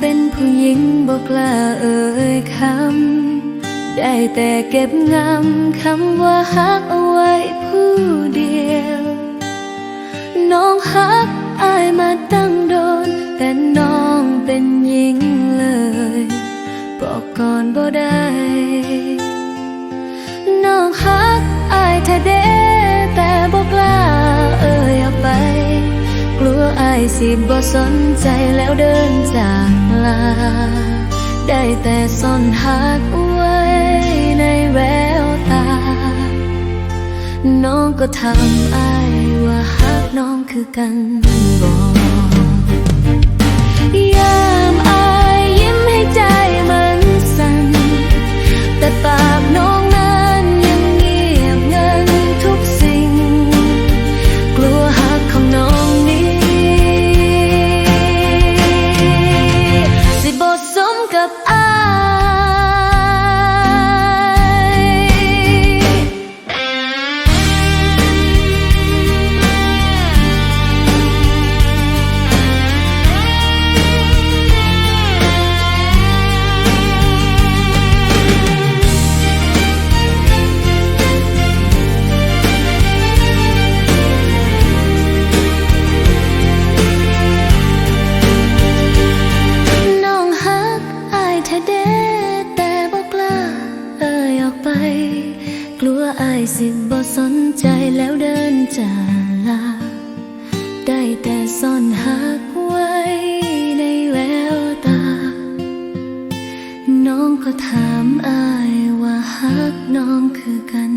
เป็นผู้หญิงบอกล้าเอ่ยคำ ได้แต่เก็บงำคำว่าฮักเอาไว้ผู้เดียว น้องฮักอายมาตั้งโดน แต่น้องเป็นหญิงเลย บอกก่อนบ่ได้ สิบ่สนใจแล้วเดินจากลา ได้แต่ซ่อนหักไว้ในแววตา น้องก็ทำอายว่าฮักน้องคือกันบอกย กไปกลัวอายสิบ่สนใจแล้วเดินจากลา ได้แต่ซ่อนฮักไว้ในแววตา น้องก็ถามอายว่าฮักน้องคือกัน